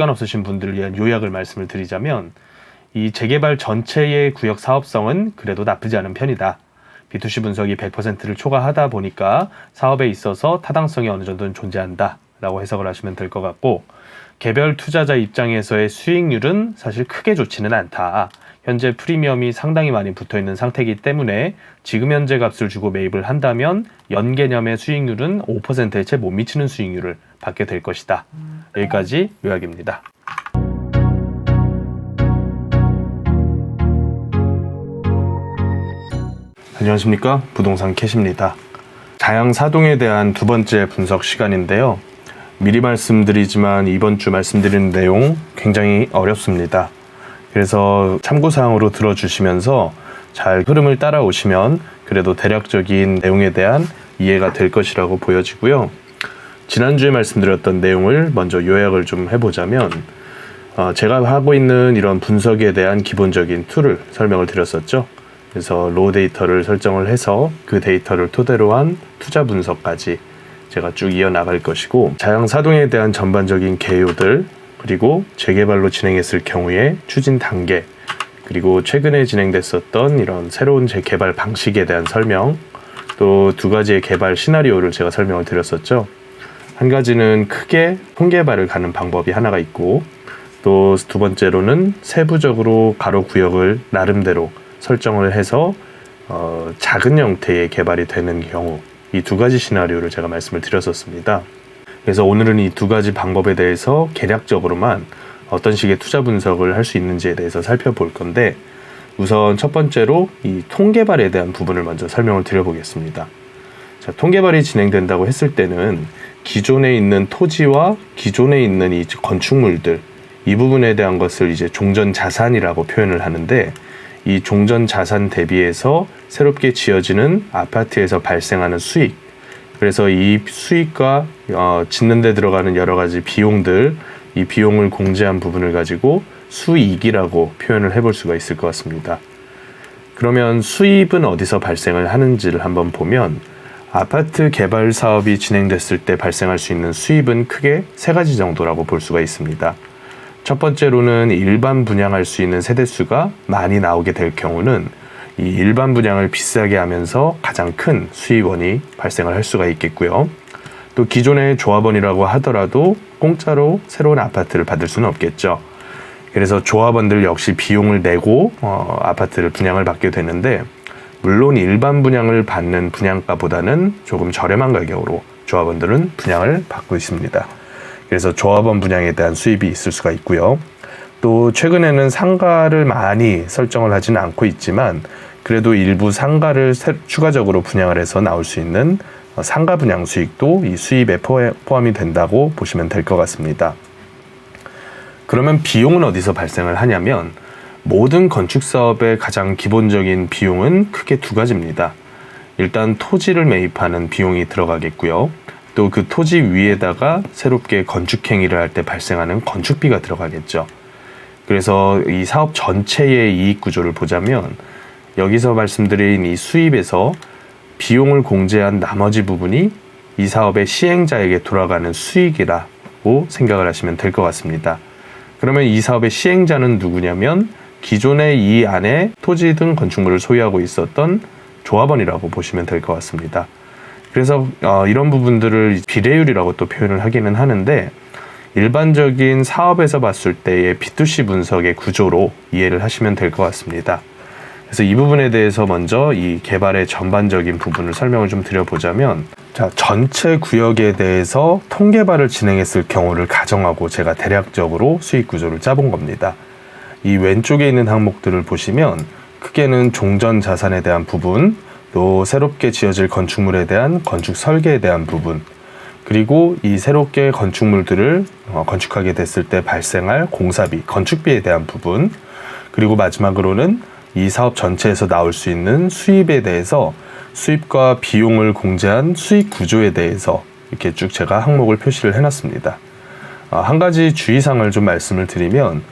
시간 없으신 분들을 위한 요약을 말씀을 드리자면 이 재개발 전체의 구역 사업성은 그래도 나쁘지 않은 편이다. B2C 분석이 100%를 초과하다 보니까 사업에 있어서 타당성이 어느 정도는 존재한다. 라고 해석을 하시면 될 것 같고, 개별 투자자 입장에서의 수익률은 사실 크게 좋지는 않다. 현재 프리미엄이 상당히 많이 붙어 있는 상태이기 때문에 지금 현재 값을 주고 매입을 한다면 연 개념의 수익률은 5%에 채 못 미치는 수익률을 받게 될 것이다. 여기까지 요약입니다. 안녕하십니까 부동산 캐시입니다. 자양 사동에 대한 두 번째 분석 시간인데요. 미리 말씀드리지만 이번 주 말씀드리는 내용 굉장히 어렵습니다. 그래서 참고사항으로 들어주시면서 잘 흐름을 따라오시면 그래도 대략적인 내용에 대한 이해가 될 것이라고 보여지고요. 지난주에 말씀드렸던 내용을 먼저 요약을 좀 해보자면 어, 제가 하고 있는 이런 분석에 대한 기본적인 툴을 설명을 드렸었죠. 그래서 로우 데이터를 설정을 해서 그 데이터를 토대로 한 투자 분석까지 제가 쭉 이어나갈 것이고 자양 사동에 대한 전반적인 개요들 그리고 재개발로 진행했을 경우에 추진 단계 그리고 최근에 진행됐었던 이런 새로운 재개발 방식에 대한 설명 또 두 가지의 개발 시나리오를 제가 설명을 드렸었죠. 한 가지는 크게 통개발을 가는 방법이 하나가 있고 또 두 번째로는 세부적으로 가로 구역을 나름대로 설정을 해서 어, 작은 형태의 개발이 되는 경우 이 두 가지 시나리오를 제가 말씀을 드렸었습니다. 그래서 오늘은 이 두 가지 방법에 대해서 개략적으로만 어떤 식의 투자 분석을 할 수 있는지에 대해서 살펴볼 건데 우선 첫 번째로 이 통개발에 대한 부분을 먼저 설명을 드려보겠습니다. 자, 통개발이 진행된다고 했을 때는 기존에 있는 토지와 기존에 있는 이 건축물들 이 부분에 대한 것을 이제 종전 자산이라고 표현을 하는데 이 종전 자산 대비해서 새롭게 지어지는 아파트에서 발생하는 수익 그래서 이 수익과 어, 짓는 데 들어가는 여러 가지 비용들 이 비용을 공제한 부분을 가지고 수익이라고 표현을 해볼 수가 있을 것 같습니다. 그러면 수입은 어디서 발생을 하는지를 한번 보면 아파트 개발 사업이 진행됐을 때 발생할 수 있는 수입은 크게 세 가지 정도라고 볼 수가 있습니다. 첫 번째로는 일반 분양할 수 있는 세대수가 많이 나오게 될 경우는 이 일반 분양을 비싸게 하면서 가장 큰 수입원이 발생을 할 수가 있겠고요. 또 기존의 조합원이라고 하더라도 공짜로 새로운 아파트를 받을 수는 없겠죠. 그래서 조합원들 역시 비용을 내고 어, 아파트를 분양을 받게 되는데 물론 일반 분양을 받는 분양가보다는 조금 저렴한 가격으로 조합원들은 분양을 받고 있습니다. 그래서 조합원 분양에 대한 수입이 있을 수가 있고요. 또 최근에는 상가를 많이 설정을 하지는 않고 있지만 그래도 일부 상가를 새- 추가적으로 분양을 해서 나올 수 있는 어, 상가 분양 수익도 이 수입에 포- 포함이 된다고 보시면 될 것 같습니다. 그러면 비용은 어디서 발생을 하냐면 모든 건축 사업의 가장 기본적인 비용은 크게 두 가지입니다. 일단 토지를 매입하는 비용이 들어가겠고요. 또 그 토지 위에다가 새롭게 건축 행위를 할 때 발생하는 건축비가 들어가겠죠. 그래서 이 사업 전체의 이익 구조를 보자면 여기서 말씀드린 이 수입에서 비용을 공제한 나머지 부분이 이 사업의 시행자에게 돌아가는 수익이라고 생각을 하시면 될 것 같습니다. 그러면 이 사업의 시행자는 누구냐면 기존에 이 안에 토지 등 건축물을 소유하고 있었던 조합원이라고 보시면 될 것 같습니다. 그래서 어, 이런 부분들을 비례율이라고 또 표현을 하기는 하는데 일반적인 사업에서 봤을 때의 B2C 분석의 구조로 이해를 하시면 될 것 같습니다. 그래서 이 부분에 대해서 먼저 이 개발의 전반적인 부분을 설명을 좀 드려보자면 자 전체 구역에 대해서 통개발을 진행했을 경우를 가정하고 제가 대략적으로 수익 구조를 짜본 겁니다. 이 왼쪽에 있는 항목들을 보시면 크게는 종전 자산에 대한 부분, 또 새롭게 지어질 건축물에 대한 건축 설계에 대한 부분, 그리고 이 새롭게 건축물들을 어, 건축하게 됐을 때 발생할 공사비, 건축비에 대한 부분, 그리고 마지막으로는 이 사업 전체에서 나올 수 있는 수입에 대해서 수입과 비용을 공제한 수익 구조에 대해서 이렇게 쭉 제가 항목을 표시를 해놨습니다. 아, 한 가지 주의사항을 좀 말씀을 드리면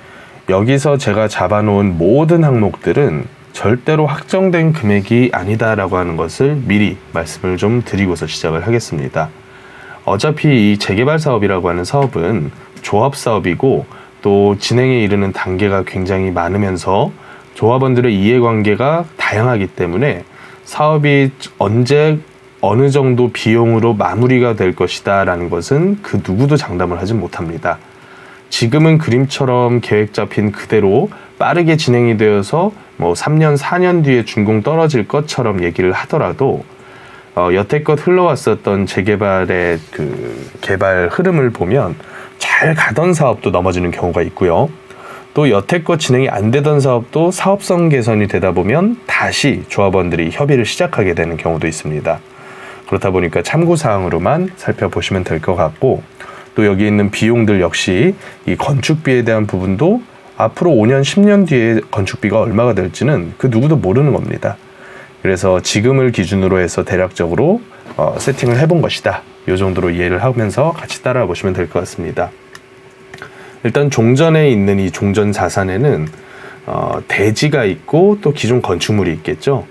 여기서 제가 잡아놓은 모든 항목들은 절대로 확정된 금액이 아니다라고 하는 것을 미리 말씀을 좀 드리고서 시작을 하겠습니다. 어차피 이 재개발 사업이라고 하는 사업은 조합 사업이고 또 진행에 이르는 단계가 굉장히 많으면서 조합원들의 이해관계가 다양하기 때문에 사업이 언제 어느 정도 비용으로 마무리가 될 것이다 라는 것은 그 누구도 장담을 하지 못합니다. 지금은 그림처럼 계획 잡힌 그대로 빠르게 진행이 되어서 뭐 3년, 4년 뒤에 준공 떨어질 것처럼 얘기를 하더라도 어, 여태껏 흘러왔었던 재개발의 그 개발 흐름을 보면 잘 가던 사업도 넘어지는 경우가 있고요. 또 여태껏 진행이 안 되던 사업도 사업성 개선이 되다 보면 다시 조합원들이 협의를 시작하게 되는 경우도 있습니다. 그렇다 보니까 참고 사항으로만 살펴보시면 될 것 같고 또 여기 있는 비용들 역시 이 건축비에 대한 부분도 앞으로 5년, 10년 뒤에 건축비가 얼마가 될지는 그 누구도 모르는 겁니다. 그래서 지금을 기준으로 해서 대략적으로 어, 세팅을 해본 것이다. 이 정도로 이해를 하면서 같이 따라와 보시면 될 것 같습니다. 일단 종전에 있는 이 종전 자산에는 어, 대지가 있고 또 기존 건축물이 있겠죠.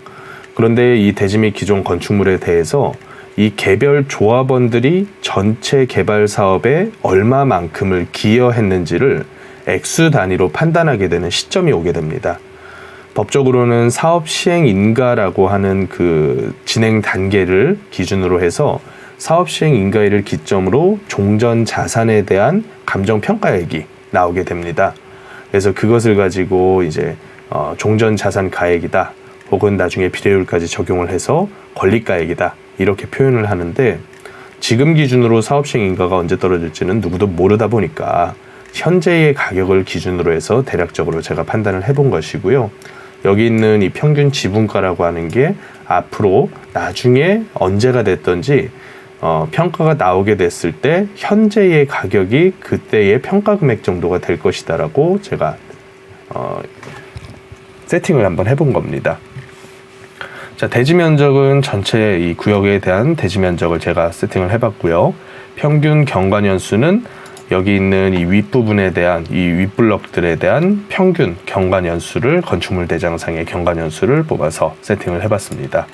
그런데 이 대지 및 기존 건축물에 대해서 이 개별 조합원들이 전체 개발 사업에 얼마만큼을 기여했는지를 액수 단위로 판단하게 되는 시점이 오게 됩니다. 법적으로는 사업 시행 인가라고 하는 그 진행 단계를 기준으로 해서 사업 시행 인가일을 기점으로 종전 자산에 대한 감정 평가액이 나오게 됩니다. 그래서 그것을 가지고 이제 어, 종전 자산 가액이다 혹은 나중에 비례율까지 적용을 해서 권리가액이다 이렇게 표현을 하는데 지금 기준으로 사업 시행 인가가 언제 떨어질지는 누구도 모르다 보니까 현재의 가격을 기준으로 해서 대략적으로 제가 판단을 해본 것이고요. 여기 있는 이 평균 지분가라고 하는 게 앞으로 나중에 언제가 됐던지 어, 평가가 나오게 됐을 때 현재의 가격이 그때의 평가 금액 정도가 될 것이다라고 제가 어, 세팅을 한번 해본 겁니다. 자, 대지 면적은 전체 이 구역에 대한 대지 면적을 제가 세팅을 해봤고요. 평균 경관 연수는 여기 있는 이 윗부분에 대한 이 윗블럭들에 대한 평균 경관 연수를 건축물 대장상의 경관 연수를 뽑아서 세팅을 해봤습니다.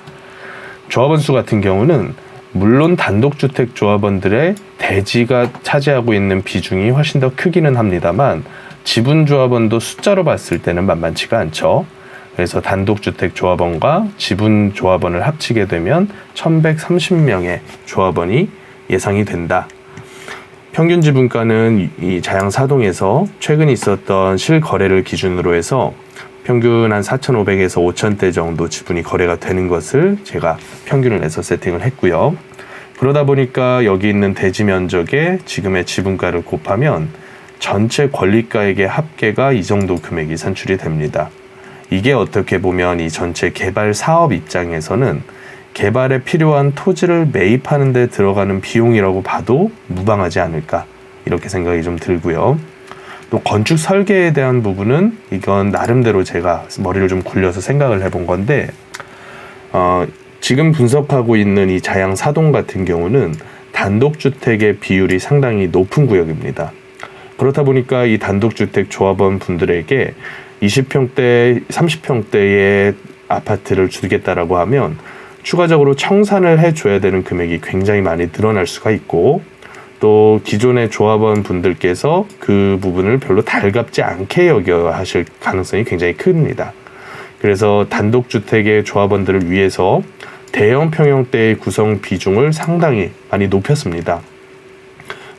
조합원 수 같은 경우는 물론 단독주택 조합원들의 대지가 차지하고 있는 비중이 훨씬 더 크기는 합니다만 지분 조합원도 숫자로 봤을 때는 만만치가 않죠. 그래서 단독주택 조합원과 지분 조합원을 합치게 되면 1130명의 조합원이 예상이 된다. 평균 지분가는 이 자양 사동에서 최근 있었던 실거래를 기준으로 해서 평균 한 4,500에서 5,000대 정도 지분이 거래가 되는 것을 제가 평균을 내서 세팅을 했고요. 그러다 보니까 여기 있는 대지 면적에 지금의 지분가를 곱하면 전체 권리가액의 합계가 이 정도 금액이 산출이 됩니다. 이게 어떻게 보면 이 전체 개발 사업 입장에서는 개발에 필요한 토지를 매입하는 데 들어가는 비용이라고 봐도 무방하지 않을까 이렇게 생각이 좀 들고요. 또 건축 설계에 대한 부분은 이건 나름대로 제가 머리를 좀 굴려서 생각을 해본 건데 어, 지금 분석하고 있는 이 자양 사동 같은 경우는 단독주택의 비율이 상당히 높은 구역입니다. 그렇다 보니까 이 단독주택 조합원 분들에게 20평대, 30평대의 아파트를 주겠다라고 하면 추가적으로 청산을 해줘야 되는 금액이 굉장히 많이 늘어날 수가 있고 또 기존의 조합원 분들께서 그 부분을 별로 달갑지 않게 여겨 하실 가능성이 굉장히 큽니다. 그래서 단독주택의 조합원들을 위해서 대형 평형대의 구성 비중을 상당히 많이 높였습니다.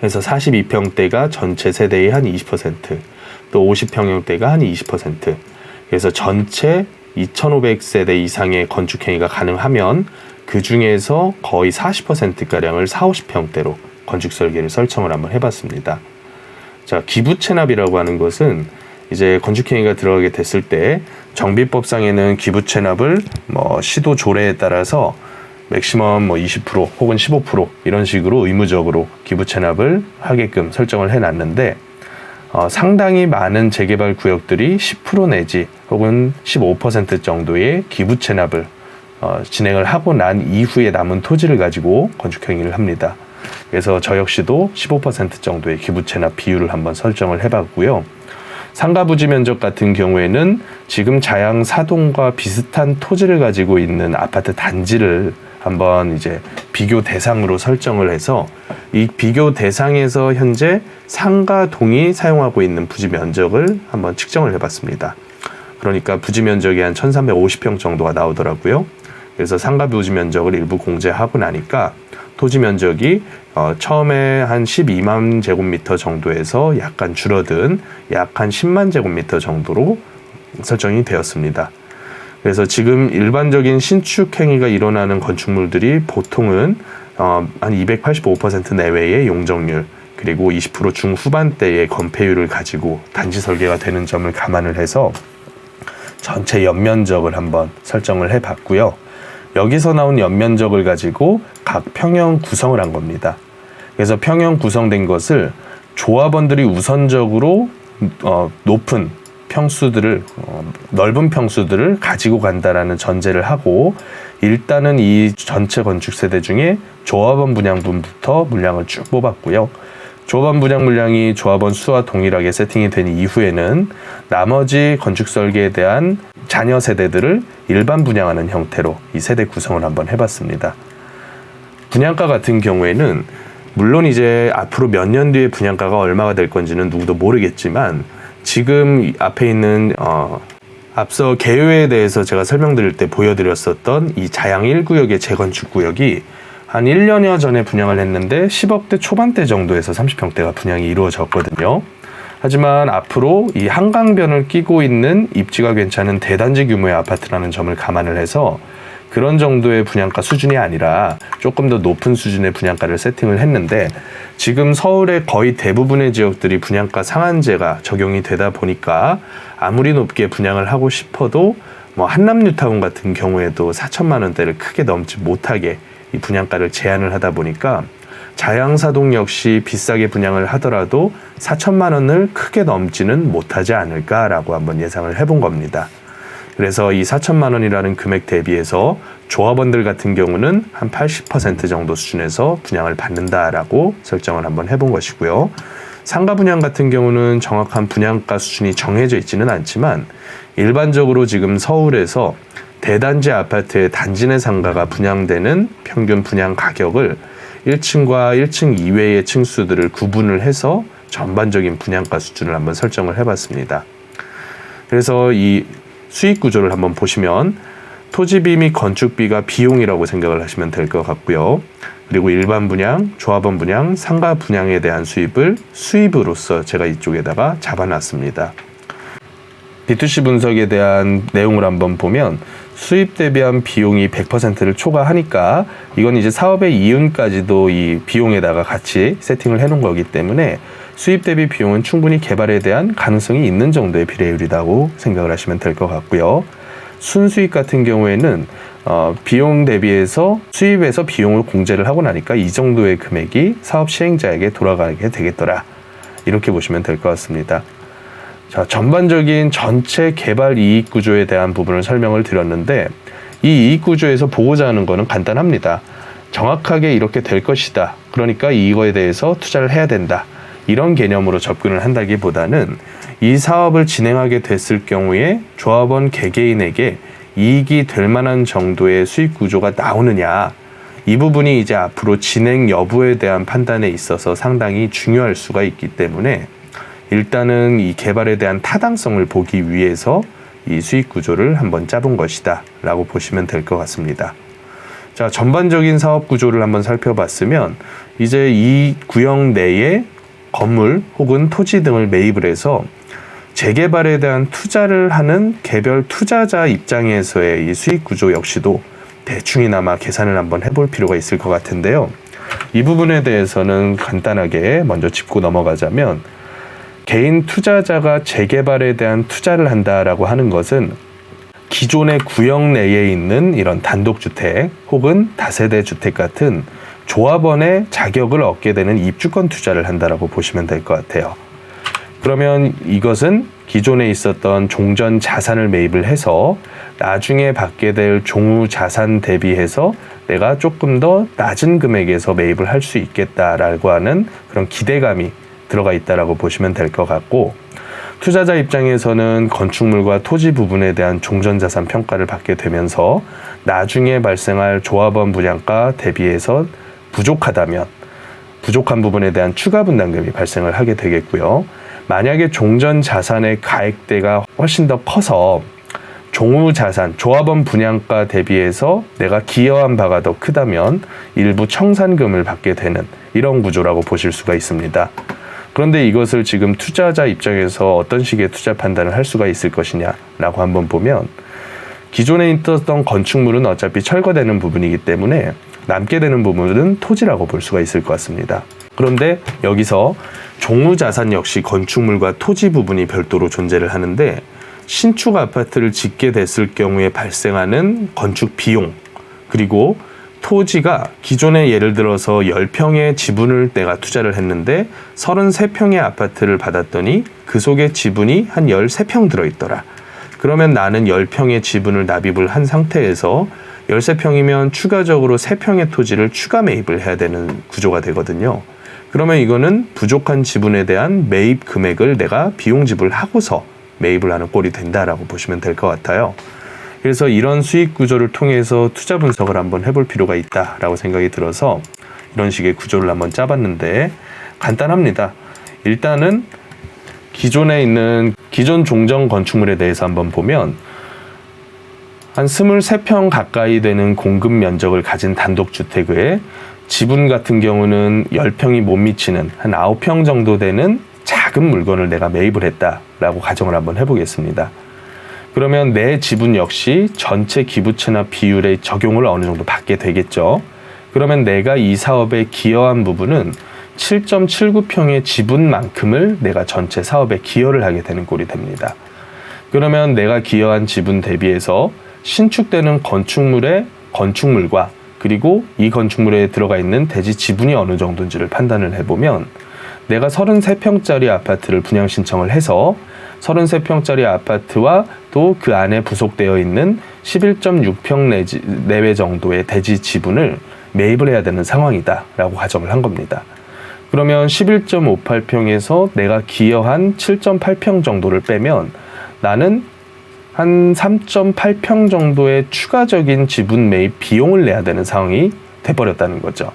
그래서 42평대가 전체 세대의 한 20%, 또 50평형대가 한 20%, 그래서 전체 2,500세대 이상의 건축 행위가 가능하면 그 중에서 거의 40%가량을 4, 50평대로 건축 설계를 설정을 한번 해봤습니다. 자, 기부 체납이라고 하는 것은 이제 건축 행위가 들어가게 됐을 때 정비법상에는 기부 체납을 뭐 시도 조례에 따라서 맥시멈 뭐 20% 혹은 15% 이런 식으로 의무적으로 기부 체납을 하게끔 설정을 해놨는데 어, 상당히 많은 재개발 구역들이 10% 내지 혹은 15% 정도의 기부 체납을 어, 진행을 하고 난 이후에 남은 토지를 가지고 건축 행위를 합니다. 그래서 저 역시도 15% 정도의 기부 체납 비율을 한번 설정을 해봤고요. 상가 부지 면적 같은 경우에는 지금 자양 사동과 비슷한 토지를 가지고 있는 아파트 단지를 한번 이제 비교 대상으로 설정을 해서 이 비교 대상에서 현재 상가 동이 사용하고 있는 부지 면적을 한번 측정을 해봤습니다. 그러니까 부지 면적이 한 1350평 정도가 나오더라고요. 그래서 상가 부지 면적을 일부 공제하고 나니까 토지 면적이 어, 처음에 한 12만 제곱미터 정도에서 약간 줄어든 약 한 10만 제곱미터 정도로 설정이 되었습니다. 그래서 지금 일반적인 신축 행위가 일어나는 건축물들이 보통은 어, 한 285% 내외의 용적률 그리고 20% 중후반대의 건폐율을 가지고 단지 설계가 되는 점을 감안을 해서 전체 연면적을 한번 설정을 해 봤고요. 여기서 나온 연면적을 가지고 각 평형 구성을 한 겁니다. 그래서 평형 구성된 것을 조합원들이 우선적으로 어, 높은 평수들을 어, 넓은 평수들을 가지고 간다라는 전제를 하고 일단은 이 전체 건축 세대 중에 조합원 분양분부터 물량을 쭉 뽑았고요. 조합원 분양 물량이 조합원 수와 동일하게 세팅이 된 이후에는 나머지 건축 설계에 대한 자녀 세대들을 일반 분양하는 형태로 이 세대 구성을 한번 해봤습니다. 분양가 같은 경우에는 물론 이제 앞으로 몇 년 뒤에 분양가가 얼마가 될 건지는 누구도 모르겠지만 지금 이 앞에 있는 어 앞서 개요에 대해서 제가 설명드릴 때 보여드렸었던 이 자양 1구역의 재건축 구역이 한 1년여 전에 분양을 했는데 10억대 초반대 정도에서 30평대가 분양이 이루어졌거든요. 하지만 앞으로 이 한강변을 끼고 있는 입지가 괜찮은 대단지 규모의 아파트라는 점을 감안을 해서 그런 정도의 분양가 수준이 아니라 조금 더 높은 수준의 분양가를 세팅을 했는데 지금 서울의 거의 대부분의 지역들이 분양가 상한제가 적용이 되다 보니까 아무리 높게 분양을 하고 싶어도 뭐 한남뉴타운 같은 경우에도 4천만 원대를 크게 넘지 못하게 이 분양가를 제한을 하다 보니까 자양사동 역시 비싸게 분양을 하더라도 4천만 원을 크게 넘지는 못하지 않을까라고 한번 예상을 해본 겁니다. 그래서 이 4천만 원이라는 금액 대비해서 조합원들 같은 경우는 한 80% 정도 수준에서 분양을 받는다라고 설정을 한번 해본 것이고요. 상가 분양 같은 경우는 정확한 분양가 수준이 정해져 있지는 않지만 일반적으로 지금 서울에서 대단지 아파트의 단지 내 상가가 분양되는 평균 분양 가격을 1층과 1층 이외의 층수들을 구분을 해서 전반적인 분양가 수준을 한번 설정을 해봤습니다. 그래서 이 수익 구조를 한번 보시면 토지비 및 건축비가 비용이라고 생각을 하시면 될 것 같고요. 그리고 일반 분양, 조합원 분양, 상가 분양에 대한 수입을 수입으로서 제가 이쪽에다가 잡아놨습니다. B2C 분석에 대한 내용을 한번 보면 수입 대비한 비용이 100%를 초과하니까 이건 이제 사업의 이윤까지도 이 비용에다가 같이 세팅을 해놓은 거기 때문에 수입 대비 비용은 충분히 개발에 대한 가능성이 있는 정도의 비례율이라고 생각을 하시면 될 것 같고요. 순수익 같은 경우에는 어, 비용 대비해서 수입에서 비용을 공제를 하고 나니까 이 정도의 금액이 사업 시행자에게 돌아가게 되겠더라. 이렇게 보시면 될 것 같습니다. 자, 전반적인 전체 개발 이익 구조에 대한 부분을 설명을 드렸는데 이 이익 구조에서 보고자 하는 거는 간단합니다. 정확하게 이렇게 될 것이다. 그러니까 이거에 대해서 투자를 해야 된다. 이런 개념으로 접근을 한다기보다는 이 사업을 진행하게 됐을 경우에 조합원 개개인에게 이익이 될 만한 정도의 수익 구조가 나오느냐. 이 부분이 이제 앞으로 진행 여부에 대한 판단에 있어서 상당히 중요할 수가 있기 때문에 일단은 이 개발에 대한 타당성을 보기 위해서 이 수익 구조를 한번 짜본 것이다 라고 보시면 될 것 같습니다. 자, 전반적인 사업 구조를 한번 살펴봤으면 이제 이 구역 내에 건물 혹은 토지 등을 매입을 해서 재개발에 대한 투자를 하는 개별 투자자 입장에서의 이 수익 구조 역시도 대충이나마 계산을 한번 해볼 필요가 있을 것 같은데요. 이 부분에 대해서는 간단하게 먼저 짚고 넘어가자면 개인 투자자가 재개발에 대한 투자를 한다라고 하는 것은 기존의 구역 내에 있는 이런 단독주택 혹은 다세대 주택 같은 조합원의 자격을 얻게 되는 입주권 투자를 한다라고 보시면 될 것 같아요. 그러면 이것은 기존에 있었던 종전 자산을 매입을 해서 나중에 받게 될 종후 자산 대비해서 내가 조금 더 낮은 금액에서 매입을 할 수 있겠다라고 하는 그런 기대감이 들어가 있다라고 보시면 될 것 같고 투자자 입장에서는 건축물과 토지 부분에 대한 종전자산 평가를 받게 되면서 나중에 발생할 조합원 분양가 대비해서 부족하다면 부족한 부분에 대한 추가 분담금이 발생을 하게 되겠고요. 만약에 종전 자산의 가액대가 훨씬 더 커서 종후 자산, 조합원 분양가 대비해서 내가 기여한 바가 더 크다면 일부 청산금을 받게 되는 이런 구조라고 보실 수가 있습니다. 그런데 이것을 지금 투자자 입장에서 어떤 식의 투자 판단을 할 수가 있을 것이냐라고 한번 보면 기존에 있었던 건축물은 어차피 철거되는 부분이기 때문에 남게 되는 부분은 토지라고 볼 수가 있을 것 같습니다. 그런데 여기서 종무자산 역시 건축물과 토지 부분이 별도로 존재를 하는데 신축 아파트를 짓게 됐을 경우에 발생하는 건축 비용 그리고 토지가 기존에 예를 들어서 10평의 지분을 내가 투자를 했는데 33평의 아파트를 받았더니 그 속에 지분이 한 13평 들어있더라. 그러면 나는 10평의 지분을 납입을 한 상태에서 13평이면 추가적으로 3평의 토지를 추가 매입을 해야 되는 구조가 되거든요. 그러면 이거는 부족한 지분에 대한 매입 금액을 내가 비용 지불 하고서 매입을 하는 꼴이 된다라고 보시면 될 것 같아요. 그래서 이런 수익 구조를 통해서 투자 분석을 한번 해볼 필요가 있다라고 생각이 들어서 이런 식의 구조를 한번 짜봤는데 간단합니다. 일단은 기존에 있는 기존 종전 건축물에 대해서 한번 보면 한 23평 가까이 되는 공급 면적을 가진 단독주택의 지분 같은 경우는 10평이 못 미치는 한 9평 정도 되는 작은 물건을 내가 매입을 했다라고 가정을 한번 해보겠습니다. 그러면 내 지분 역시 전체 기부채나 비율의 적용을 어느 정도 받게 되겠죠. 그러면 내가 이 사업에 기여한 부분은 7.79평의 지분만큼을 내가 전체 사업에 기여를 하게 되는 꼴이 됩니다. 그러면 내가 기여한 지분 대비해서 신축되는 건축물의 건축물과 그리고 이 건축물에 들어가 있는 대지 지분이 어느 정도인지를 판단을 해보면 내가 33평짜리 아파트를 분양 신청을 해서 33평짜리 아파트와 또 그 안에 부속되어 있는 11.6평 내지, 내외 정도의 대지 지분을 매입을 해야 되는 상황이다라고 가정을 한 겁니다. 그러면 11.58평에서 내가 기여한 7.8평 정도를 빼면 나는 한 3.8평 정도의 추가적인 지분 매입 비용을 내야 되는 상황이 돼버렸다는 거죠.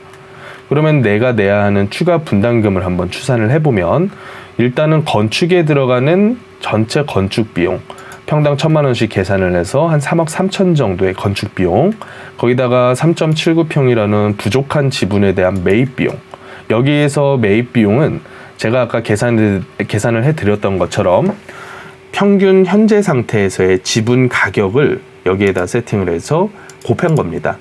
그러면 내가 내야 하는 추가 분담금을 한번 추산을 해보면 일단은 건축에 들어가는 전체 건축 비용 평당 천만 원씩 계산을 해서 한 3억 3천 정도의 건축 비용 거기다가 3.79평이라는 부족한 지분에 대한 매입 비용 여기에서 매입 비용은 제가 아까 계산 계산을 해드렸던 것처럼 평균 현재 상태에서의 지분 가격을 여기에다 세팅을 해서 곱한 겁니다.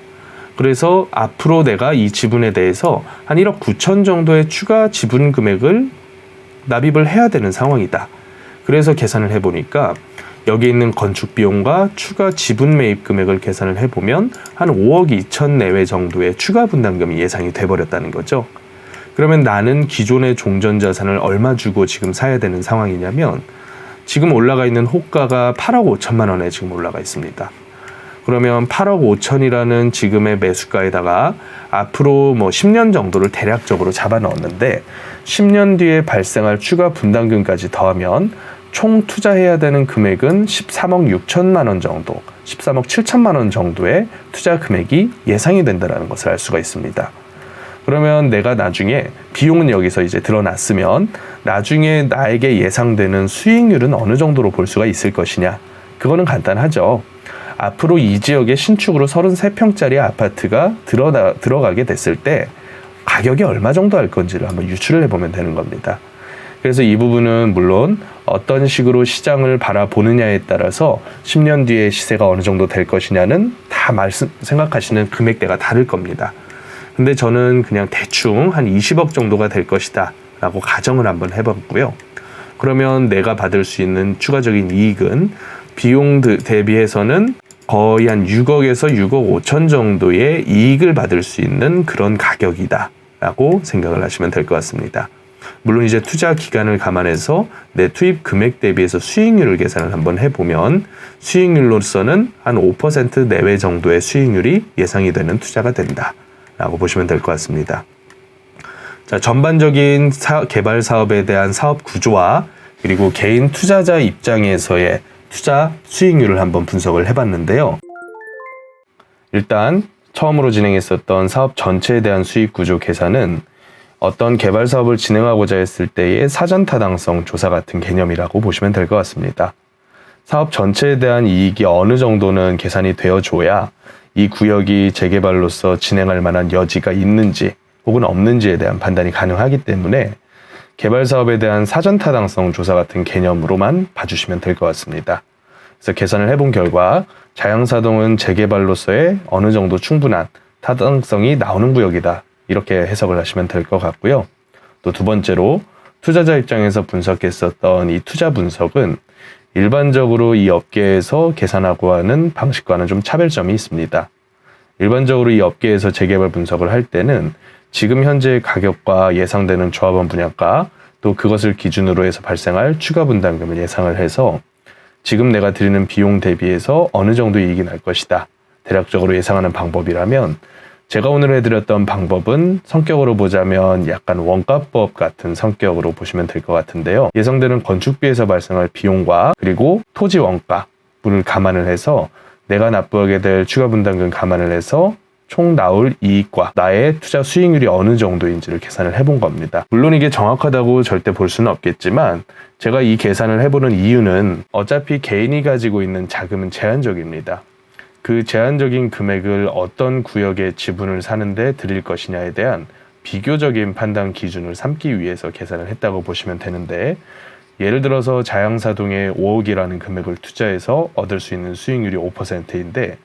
그래서 앞으로 내가 이 지분에 대해서 한 1억 9천 정도의 추가 지분 금액을 납입을 해야 되는 상황이다. 그래서 계산을 해보니까 여기 있는 건축 비용과 추가 지분 매입 금액을 계산을 해보면 한 5억 2천 내외 정도의 추가 분담금이 예상이 돼버렸다는 거죠. 그러면 나는 기존의 종전 자산을 얼마 주고 지금 사야 되는 상황이냐면 지금 올라가 있는 호가가 8억 5천만 원에 지금 올라가 있습니다. 그러면 8억 5천이라는 지금의 매수가에다가 앞으로 뭐 10년 정도를 대략적으로 잡아 넣었는데 10년 뒤에 발생할 추가 분담금까지 더하면 총 투자해야 되는 금액은 13억 6천만 원 정도, 13억 7천만 원 정도의 투자 금액이 예상이 된다는 것을 알 수가 있습니다. 그러면 내가 나중에 비용은 여기서 이제 드러났으면 나중에 나에게 예상되는 수익률은 어느 정도로 볼 수가 있을 것이냐? 그거는 간단하죠. 앞으로 이 지역에 신축으로 33평짜리 아파트가 들어나, 들어가게 됐을 때 가격이 얼마 정도 할 건지를 한번 유출을 해보면 되는 겁니다. 그래서 이 부분은 물론 어떤 식으로 시장을 바라보느냐에 따라서 10년 뒤에 시세가 어느 정도 될 것이냐는 다 말씀, 생각하시는 금액대가 다를 겁니다. 근데 저는 그냥 대충 한 20억 정도가 될 것이다 라고 가정을 한번 해봤고요. 그러면 내가 받을 수 있는 추가적인 이익은 비용 대비해서는 거의 한 6억에서 6억 5천 정도의 이익을 받을 수 있는 그런 가격이다 라고 생각을 하시면 될 것 같습니다. 물론 이제 투자 기간을 감안해서 내 투입 금액 대비해서 수익률을 계산을 한번 해보면 수익률로서는 한 5% 내외 정도의 수익률이 예상이 되는 투자가 된다. 라고 보시면 될 것 같습니다. 자, 전반적인 사, 개발 사업에 대한 사업 구조와 그리고 개인 투자자 입장에서의 투자 수익률을 한번 분석을 해봤는데요. 일단 처음으로 진행했었던 사업 전체에 대한 수익 구조 계산은 어떤 개발 사업을 진행하고자 했을 때의 사전 타당성 조사 같은 개념이라고 보시면 될 것 같습니다. 사업 전체에 대한 이익이 어느 정도는 계산이 되어줘야 이 구역이 재개발로서 진행할 만한 여지가 있는지 혹은 없는지에 대한 판단이 가능하기 때문에 개발 사업에 대한 사전 타당성 조사 같은 개념으로만 봐주시면 될 것 같습니다. 그래서 계산을 해본 결과 자양사동은 재개발로서의 어느 정도 충분한 타당성이 나오는 구역이다. 이렇게 해석을 하시면 될 것 같고요. 또 두 번째로 투자자 입장에서 분석했었던 이 투자 분석은 일반적으로 이 업계에서 계산하고 하는 방식과는 좀 차별점이 있습니다. 일반적으로 이 업계에서 재개발 분석을 할 때는 지금 현재의 가격과 예상되는 조합원 분양가 또 그것을 기준으로 해서 발생할 추가 분담금을 예상을 해서 지금 내가 드리는 비용 대비해서 어느 정도 이익이 날 것이다. 대략적으로 예상하는 방법이라면 제가 오늘 해드렸던 방법은 성격으로 보자면 약간 원가법 같은 성격으로 보시면 될 것 같은데요. 예상되는 건축비에서 발생할 비용과 그리고 토지 원가를 감안을 해서 내가 납부하게 될 추가 분담금 감안을 해서 총 나올 이익과 나의 투자 수익률이 어느 정도인지를 계산을 해본 겁니다. 물론 이게 정확하다고 절대 볼 수는 없겠지만 제가 이 계산을 해보는 이유는 어차피 개인이 가지고 있는 자금은 제한적입니다. 그 제한적인 금액을 어떤 구역에 지분을 사는데 드릴 것이냐에 대한 비교적인 판단 기준을 삼기 위해서 계산을 했다고 보시면 되는데 예를 들어서 자양사동에 5억이라는 금액을 투자해서 얻을 수 있는 수익률이 5%인데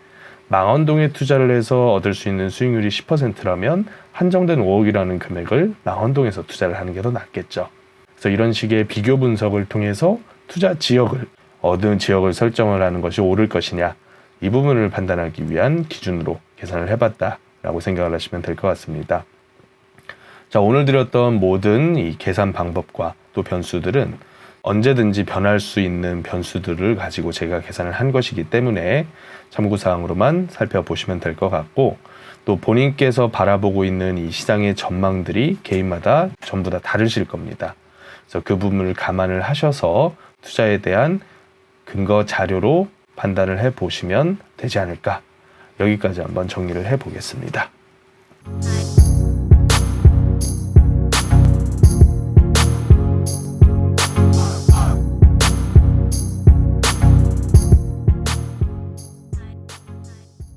망원동에 투자를 해서 얻을 수 있는 수익률이 10%라면 한정된 5억이라는 금액을 망원동에서 투자를 하는 게 더 낫겠죠. 그래서 이런 식의 비교 분석을 통해서 투자 지역을 어느 지역을 설정을 하는 것이 옳을 것이냐 이 부분을 판단하기 위한 기준으로 계산을 해봤다라고 생각을 하시면 될 것 같습니다. 자 오늘 드렸던 모든 이 계산 방법과 또 변수들은 언제든지 변할 수 있는 변수들을 가지고 제가 계산을 한 것이기 때문에 참고사항으로만 살펴보시면 될 것 같고 또 본인께서 바라보고 있는 이 시장의 전망들이 개인마다 전부 다 다르실 겁니다. 그래서 그 부분을 감안을 하셔서 투자에 대한 근거 자료로 판단을 해 보시면 되지 않을까. 여기까지 한번 정리를 해 보겠습니다.